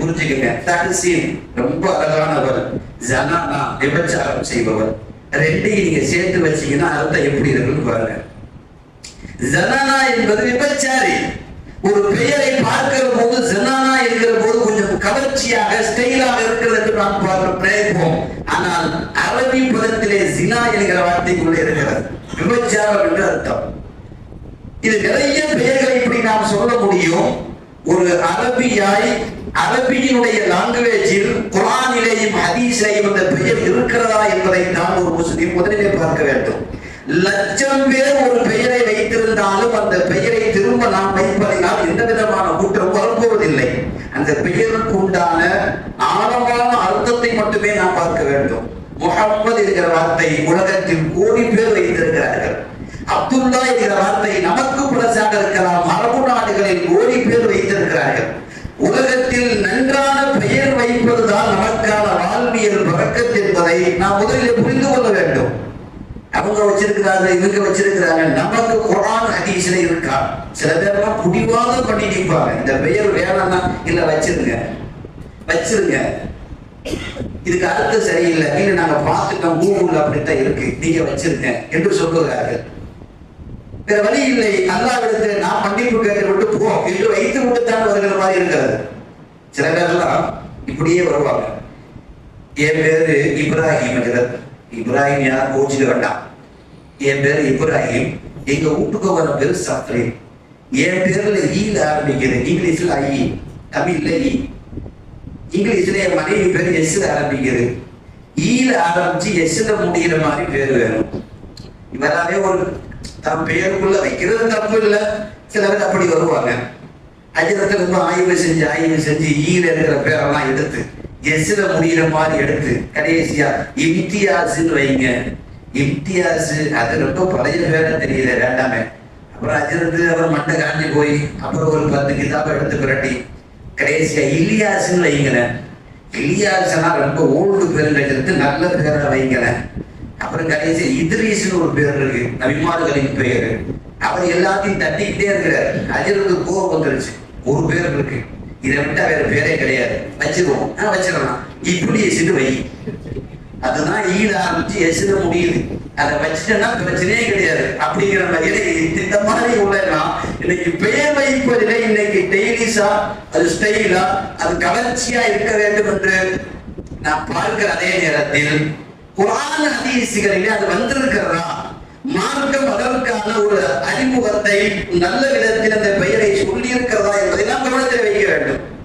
புரிஞ்சுக்கங்க. தஹசீன் ரொம்ப அழகானவர் ஜனானா விபச்சாரம் செய்பவர். ரெண்டையும் நீங்க சேர்த்து வச்சீங்கன்னா அர்த்தம் எப்படி இருக்குன்னு பாருங்க. ஜனானா என்பது விபச்சாரி. ஒரு பெயரை பார்க்கிற போது ஜனானா இருக்கிற போது கொஞ்சம் கவர்ச்சியாக ஸ்டைலாக இருக்கிறது என்று நாம் பார்க்க பிரயத்துவோம் ஆனால் அரபி பதத்திலே ஜினா என்கிற வார்த்தைக்குள்ளே இருக்கிறது. விபச்சாரம் என்று அர்த்தம். இது நிறைய பெயர்களை இப்படி நாம் சொல்ல முடியும். ஒரு அரபியாய் அரபியினுடைய லாங்குவேஜில் குரானிலேயும் ஹதீஸ்லேயும் அந்த பெயர் இருக்கிறதா என்பதை தான் ஒரு முஸ்லீம் முதலிலே பார்க்க வேண்டும். லட்சம் பேர் ஒரு பெயரை வைத்திருந்தாலும் அந்த பெயரை திரும்ப நாம் வைப்பதினால் எந்த விதமான கூற்றம் வரப்போவதில்லை. அந்த பெயருக்கு உண்டான ஆழமான அர்த்தத்தை மட்டுமே நாம் பார்க்க வேண்டும். முகம்மது என்கிற வார்த்தை உலகத்தில் கோடி பேர் வைத்திருக்கிறார்கள். அப்துல்லா என்கிற வார்த்தை நமக்கு புரசாக இருக்கலாம். அரபு நாடுகளில் கோடி பேர் வைத்திருக்கிறார்கள். உலகத்தில் நன்றான பெயர் வைப்பதுதான் நமக்கான வாழ்வியல் பழக்கத் என்பதை நாம் முதலில் புரிந்து கொள்ள வேண்டும். அவங்க வச்சிருக்கிறாங்க இவங்க வச்சிருக்கிறாங்க நமக்கு குரான் ஹதீஸ்ல இருக்கா? சில பேர்லாம் புடிவாதம் பண்ணி நிற்பாங்க இந்த பெயர் வேணாம்னா இல்ல வச்சிருங்க. வச்சிருங்க. இதுக்கு அர்த்தம் சரியில்லை. இல்ல நாங்க பார்த்துட்டோம். கூகுள் அப்படித்தான் இருக்கு. நீங்க வச்சிருங்க என்று சொல்லுகிறார்கள். வேற வழி இல்லை. அல்லாவிடத்து நான் மன்னிப்பு கேட்டு விட்டு போ என்று வைத்து விட்டுத்தான் வருகிற மாதிரி இருக்காது சில பேர்லாம் இப்படியே வருவாங்க. என் பேரு இப்ராஹிம் இப்ராஹிம் யார்? கோச்சிக்க வேண்டாம். என் பேரு இப்ராஹிம். எங்க வீட்டுக்கு வர பேரு சஃப்ரீன் என் பேர்ல ஈல ஆரம்பிக்குது இங்கிலீஷ்ல ஐ. தமிழ்ல இ. இங்கிலீஷ்ல என் மனைவி பேர் எஸ்ல ஆரம்பிக்குது. ஈல ஆரம்பிச்சு எஸ்ல முடிகிற மாதிரி பேர் வேணும். இவராவே ஒரு தம் பெயருக்குள்ள வைக்கிறது தப்பு இல்லை. சிலர் அப்படி வருவாங்க. அஜரத்துல இருந்து ஆய்வு செஞ்சு ஆய்வு செஞ்சு ஈர இருக்கிற பேரெல்லாம் எடுத்து எஸ்ல முடிகிற மாதிரி எடுத்து கடைசியா இம்தியாசுன்னு வைங்க. இம்தியாசு அது ரொம்ப பழைய பேரா தெரியல வேண்டாமே. அப்புறம் அஜரத்து அப்புறம் மண்டை காஞ்சி போய் அப்புறம் ஒரு பத்து கிதாபை எடுத்து பிரட்டி கடைசியா இலியாஸ்ன்னு வைங்களேன். இலியாஸ்னா ரொம்ப ஓல்டு பேர் எடுத்து நல்ல பேரை வைங்களேன். அப்புறம் கடைசி இத்ரீஸ்னு ஒரு பேர் இருக்கு நபிமார்களின் பெயர். அவர் எல்லாத்தையும் தட்டிக்கிட்டே இருக்கிறார். அஜருக்கு கோபம் வந்துருச்சு. ஒரு பேர் இருக்கு. இதை விட்டா வேற பேரே கிடையாது. வச்சிருவோம். ஆனா வச்சிடலாம். இப்படி எசிட்டு வை. அதுதான் ஈட ஆரம்பிச்சு எசிட முடியுது. அதை வச்சுட்டேன்னா பிரச்சனையே கிடையாது. அப்படிங்கிற மாதிரி இந்த மாதிரி உள்ளனா இன்னைக்கு பெயர் வைப்பதிலே இன்னைக்கு டெய்லிஸா அது ஸ்டைலா அது கவர்ச்சியா இருக்க வேண்டும் என்று நான் பார்க்கிற அதே நேரத்தில் குரான் ஹதீசுகளிலே அது வந்திருக்கிறதா? மார்க்கம் அதற்கான ஒரு அறிமுகத்தை நல்ல விதத்தில் அந்த பெயரை சொல்லி இருக்கிறதா என்பதை நாம் கவனத்தில் வைக்க வேண்டும்.